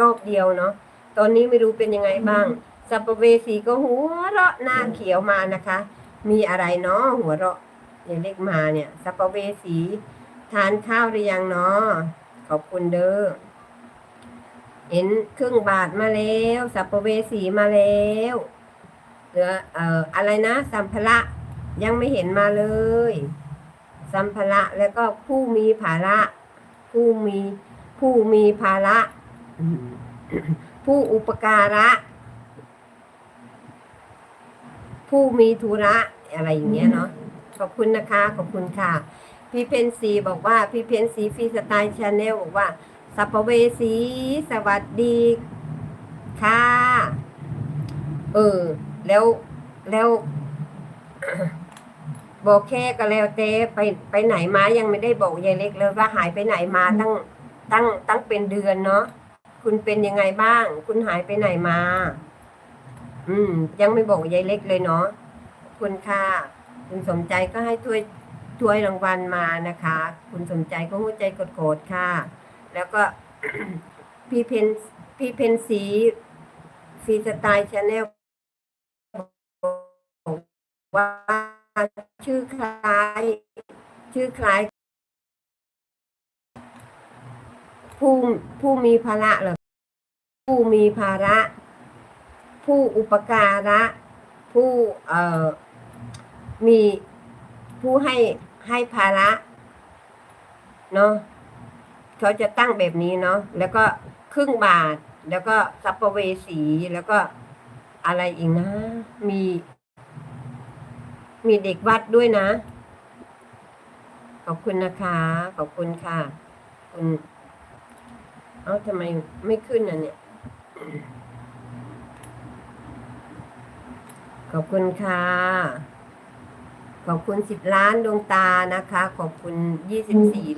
รอบเดียวเนาะตอนนี้ไม่รู้เป็นยังไงบ้างสัปเวสีก็หัวเราะหน้าเขียวมานะคะ มีอะไรเนาะหัวเราะอย่างเล็กมาเนี่ยสัปเวสีทานข้าวหรือยังเนาะขอบคุณเด้อเห็นครึ่งบาทมาแล้วสัปเวสีมาแล้วเหลือเอ่ออะไรนะ สัมภระยังไม่เห็นมาเลย สัมภระแล้วก็ผู้มีภาระ ผู้มีผู้มีภาระ ผู้อุปการะ ผู้มีธุระอะไรอย่างเงี้ยเนาะขอบคุณนะคะ ขอบคุณค่ะ พี่เพนซีบอกว่า พี่เพนซีฟรีสไตล์ชาแนลบอกว่าสัปเวสีสวัสดีค่ะ เออ แล้วแล้วบอกแค่ก็แล้วเต้ไปไปไหนมายังไม่ได้บอกยายเล็กเลยว่าหายไปไหนมาตั้งตั้งตั้งเป็นเดือนเนาะ คุณเป็นยังไงบ้าง คุณหายไปไหนมา อืม ยังไม่บอกยายเล็กเลยเนาะคุณค่ะ คุณสมใจก็ให้ถ้วยถ้วยรางวัลมานะคะ คุณสมใจก็หัวใจกดโกรธค่ะ แล้วก็พี่เพนพี่เพนสีฟรีสไตล์ชาแนลว่าชื่อคล้าย ชื่อคล้าย ผู้ผู้มีภาระเหรอผู้มีภาระ ผู้อุปการะ ผู้เอ่อมีผู้ให้ให้ภาระเนาะเขาจะตั้งแบบนี้เนาะแล้วก็ครึ่งบาท แล้วก็สัปเวสีแล้วก็อะไรอีกนะ มี มีเด็กวัดด้วยนะ ขอบคุณนะคะ ขอบคุณค่ะ คุณ อ้าทำไมไม่ขึ้นอะเนี่ย ขอบคุณค่ะ ขอบคุณสิบล้านดวงตานะคะ ขอบคุณยี่สิบสี่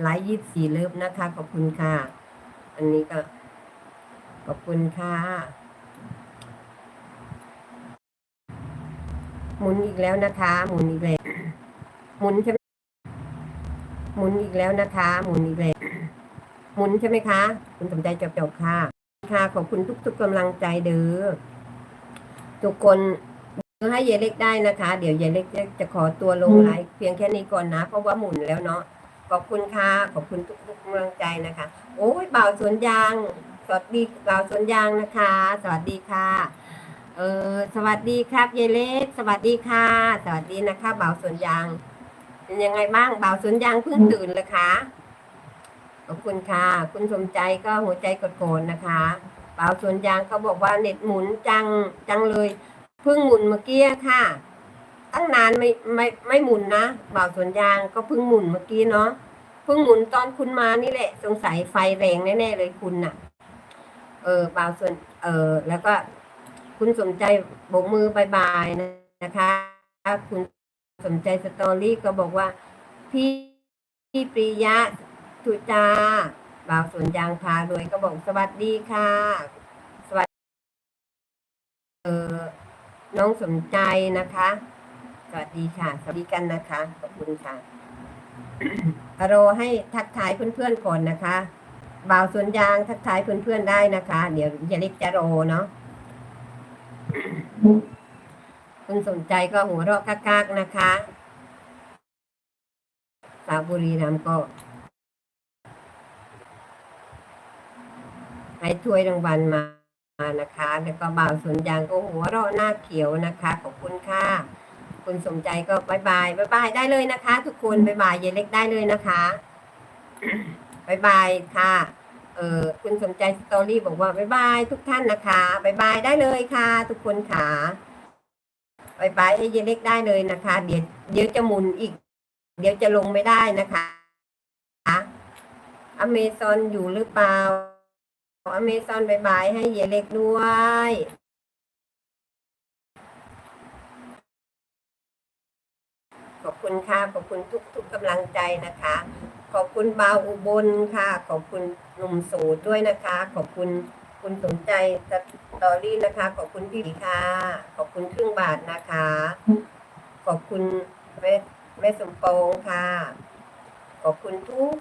ไลค์ยี่สิบสี่เลิฟนะคะ ขอบคุณค่ะ อันนี้ก็ ขอบคุณค่ะหมุนอีกแล้วนะคะ หมุนอีกแล้วหมุนใช่ไหมหมุนอีกแล้วนะคะ หมุนอีกแล้ว หมุนใช่ไหมคะ คุณสมใจจบจบๆค่ะค่ะขอบคุณทุกๆกำลังใจเด้อทุกคนให้เยายเล็กได้นะคะ เดี๋ยวเยายเล็กจะขอตัวลงไลฟ์เพียงแค่นี้ก่อนนะ เพราะว่าหมุนแล้วเนาะขอบคุณค่ะขอบคุณทุกๆกำลังใจนะคะ โอ้ยบ่าวสวนยาง สวัสดีบ่าวสวนยางนะคะ สวัสดีค่ะ เออสวัสดีครับเยายเล็ก สวัสดีค่ะ สวัสดีนะคะบ่าวสวนยางเป็นยังไงบ้างบ่าวสวนยางเพิ่งตื่นเลยคะ ขอบคุณค่ะ คุณสมใจก็หัวใจกดโกนนะคะบ่าวสวนยางเขาบอกว่าเน็ตหมุนจังจังเลยเพิ่งหมุนเมื่อกี้ค่ะ ตั้งนานไม่ไม่ไม่หมุนนะบ่าวสวนยางก็เพิ่งหมุนเมื่อกี้เนาะเพิ่งหมุนตอนคุณมานี่แหละ สงสัยไฟแรงแน่ๆเลยคุณน่ะ เออบ่าวสวน เออแล้วก็ คุณสมใจโบกมือบายบายนะคะคุณสมใจสตอรี่ก็บอกว่าพี่พี่ปริยะ สุจาบ่าวสวนยางพารวยก็บอกสวัสดีค่ะ สวัสดีเออน้องสมใจนะคะ สวัสดีค่ะ สวัสดีกันนะคะ ขอบคุณค่ะอโรให้ทักทายเพื่อนๆก่อนนะคะบ่าวสวนยางทักทายเพื่อนๆได้นะคะ เดี๋ยวอย่าเล็กจะโรเนาะคุณสนใจก็หัวเราะกากๆนะคะ สาวบุรีรัมย์ก็ ให้ถ้วยรางวัลมานะคะ แล้วก็บ่าวสวนยางก็หัวเราะหน้าเขียวนะคะขอบคุณค่ะ คุณสมใจก็บายบายบายบายได้เลยนะคะ ทุกคนบายบายเยเล็กได้เลยนะคะบายบายค่ะ เออคุณสมใจสตอรี่บอกว่าบายบายทุกท่านนะคะบายบายได้เลยค่ะ ทุกคนค่ะบายบายให้เยายเล็กได้เลยนะคะ เดี๋ยวเดี๋ยวจะหมุนอีก เดี๋ยวจะลงไม่ได้นะคะอเมซอนอยู่หรือเปล่า อเมซอนบายบายให้เยเล็กด้วยขอบคุณค่ะขอบคุณทุกทุกกำลังใจนะคะ ขอบคุณบาวอุบลค่ะ ขอบคุณหนุ่มโสูตรด้วยนะคะ ขอบคุณคุณสนใจสตอรี่นะคะ ขอบคุณพี่ค่ะ ขอบคุณครึ่งบาทนะคะ ขอบคุณแม่แม่สมปองค่ะ ขอบคุณทุก